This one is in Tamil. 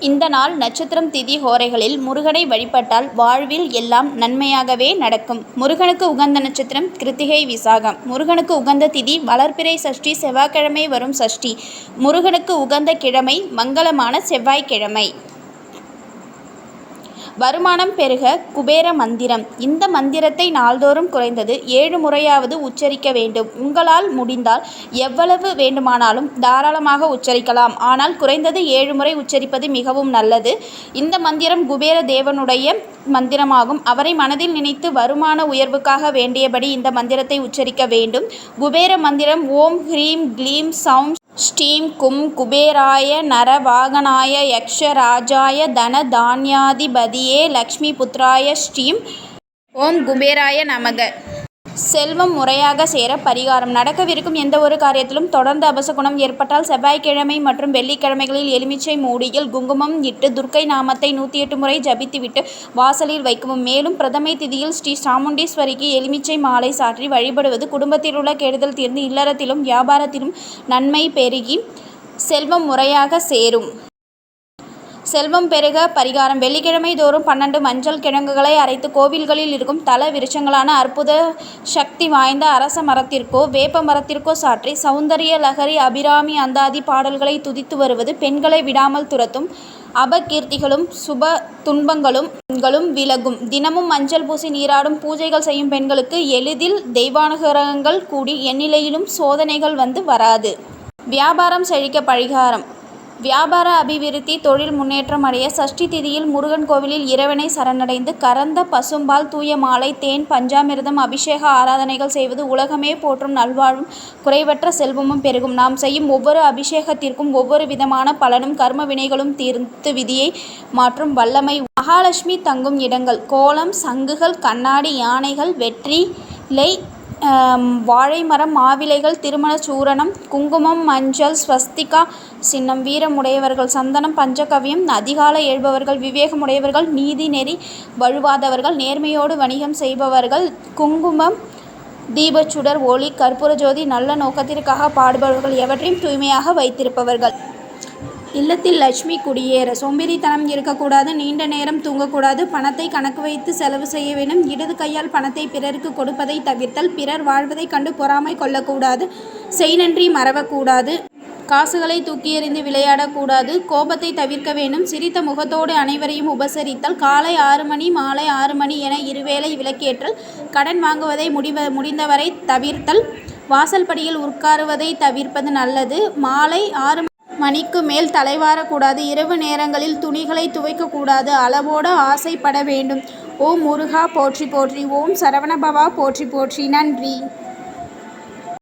இந்த நாள் நட்சத்திரம் திதி ஹோரைகளில் முருகனை வழிபட்டால் வாழ்வில் எல்லாம் நன்மையாகவே நடக்கும். முருகனுக்கு உகந்த நட்சத்திரம் கிருத்திகை விசாகம். முருகனுக்கு உகந்த திதி வளர்பிறை சஷ்டி செவ்வாய்க்கிழமை வரும் சஷ்டி. முருகனுக்கு உகந்த கிழமை மங்களமான செவ்வாய்க்கிழமை. வருமானம் பெருக குபேர மந்திரம் இந்த மந்திரத்தை நாள்தோறும் குறைந்தது ஏழு முறையாவது உச்சரிக்க வேண்டும். உங்களால் முடிந்தால் எவ்வளவு வேண்டுமானாலும் தாராளமாக உச்சரிக்கலாம். ஆனால் குறைந்தது ஏழு முறை உச்சரிப்பது மிகவும் நல்லது. இந்த மந்திரம் குபேர தேவனுடைய மந்திரமாகும். அவரை மனதில் நினைத்து வருமான உயர்வுக்காக வேண்டியபடி இந்த மந்திரத்தை உச்சரிக்க வேண்டும். குபேர மந்திரம் ஓம் ஹ்ரீம் க்ளீம் சவுண்ட் ஸ்டீம் கும் குபேராய நரவாகனாய யக்ஷராஜாய தன ராஜாய ஏ லக்ஷ்மி புத்ராய ஸ்ரீம் ஓம் குபேராய நமக. செல்வம் முறையாக சேர பரிகாரம் நடக்கவிருக்கும் எந்தவொரு காரியத்திலும் தொடர்ந்து அபசகுணம் ஏற்பட்டால் செவ்வாய்க்கிழமை மற்றும் வெள்ளிக்கிழமைகளில் எலுமிச்சை மூடியில் குங்குமம் இட்டு துர்க்கை நாமத்தை நூற்றி எட்டு முறை ஜபித்துவிட்டு வாசலில் வைக்கவும். மேலும் பிரதமை திதியில் ஸ்ரீ சாமுண்டீஸ்வரிக்கு எலுமிச்சை மாலை சாற்றி வழிபடுவது குடும்பத்தில் உள்ள கெடுதல் தீர்ந்து இல்லறத்திலும் வியாபாரத்திலும் நன்மை பெருகி செல்வம் முறையாக சேரும். செல்வம் பெருக பரிகாரம் வெள்ளிக்கிழமை தோறும் பன்னெண்டு மஞ்சள் கிழங்குகளை அரைத்து கோவில்களில் இருக்கும் தல விருட்சங்களான அற்புத சக்தி வாய்ந்த அரச மரத்திற்கோ வேப்ப மரத்திற்கோ சாற்றி சௌந்தரிய லகரி அபிராமி அந்தாதி பாடல்களை துதித்து வருவது பெண்களை விடாமல் துரத்தும் அபகீர்த்திகளும் சுப துன்பங்களும் விலகும். தினமும் மஞ்சள் பூசி நீராடும் பூஜைகள் செய்யும் பெண்களுக்கு எளிதில் தெய்வானுகரங்கள் கூடி எண்ணிலையிலும் சோதனைகள் வந்து வராது. வியாபாரம் செழிக்க பரிகாரம் வியாபார அபிவிருத்தி தொழில் முன்னேற்றம் அடைய சஷ்டி திதியில் முருகன் கோவிலில் இறைவனை சரணடைந்து கறந்த பசும்பால் தூய மாலை தேன் பஞ்சாமிர்தம் அபிஷேக ஆராதனைகள் செய்வது உலகமே போற்றும் நல்வாழ்வும் குறைவற்ற செல்வமும் பெருகும். நாம் செய்யும் ஒவ்வொரு அபிஷேகத்திற்கும் ஒவ்வொரு விதமான பலனும் கர்ம வினைகளும் தீர்த்து விதியை மாற்றும் வல்லமை மகாலட்சுமி தங்கும் இடங்கள் கோலம் சங்குகள் கண்ணாடி யானைகள் வெற்றிலை வாழைமரம் மாவிலைகள் திருமண சூரணம் குங்குமம் மஞ்சள் ஸ்வஸ்திகா சின்னம் வீரம் உடையவர்கள் சந்தனம் பஞ்சகவ்யம் அதிகாலை எழுபவர்கள் விவேகம் உடையவர்கள் நீதி நெறி வழுவாதவர்கள் நேர்மையோடு வணிகம் செய்பவர்கள் குங்குமம் தீபச்சுடர் ஒளி கற்பூர ஜோதி நல்ல நோக்கத்திற்காக பாடுபவர்கள் எவற்றையும் தூய்மையாக வைத்திருப்பவர்கள். இல்லத்தில் லட்சுமி குடியேற சோம்பேறித்தனம் இருக்கக்கூடாது நீண்ட நேரம் தூங்கக்கூடாது பணத்தை கணக்கு வைத்து செலவு செய்ய வேண்டும். இடது கையால் பணத்தை பிறருக்கு கொடுப்பதை தவிர்த்தல். பிறர் வாழ்வதைக் கண்டு பொறாமை கொள்ளக்கூடாது. செய்நன்றி மறவக்கூடாது. காசுகளை தூக்கியெறிந்து எறிந்து விளையாடக்கூடாது கோபத்தை தவிர்க்க வேண்டும். சிரித்த முகத்தோடு அனைவரையும் உபசரித்தல். காலை ஆறு மணி மாலை ஆறு மணி என இருவேளை விளக்கேற்றல். கடன் வாங்குவதை முடிவ முடிந்தவரை தவிர்த்தல். வாசல்படியில் உட்காருவதை தவிர்ப்பது நல்லது. மாலை ஆறு மணிக்கு மேல் தலைவாரக்கூடாது இரவு நேரங்களில் துணிகளை துவைக்கக்கூடாது அளவோடு ஆசைப்பட வேண்டும். ஓம் முருகா போற்றி போற்றி ஓம் சரவணபவா போற்றி போற்றி. நன்றி.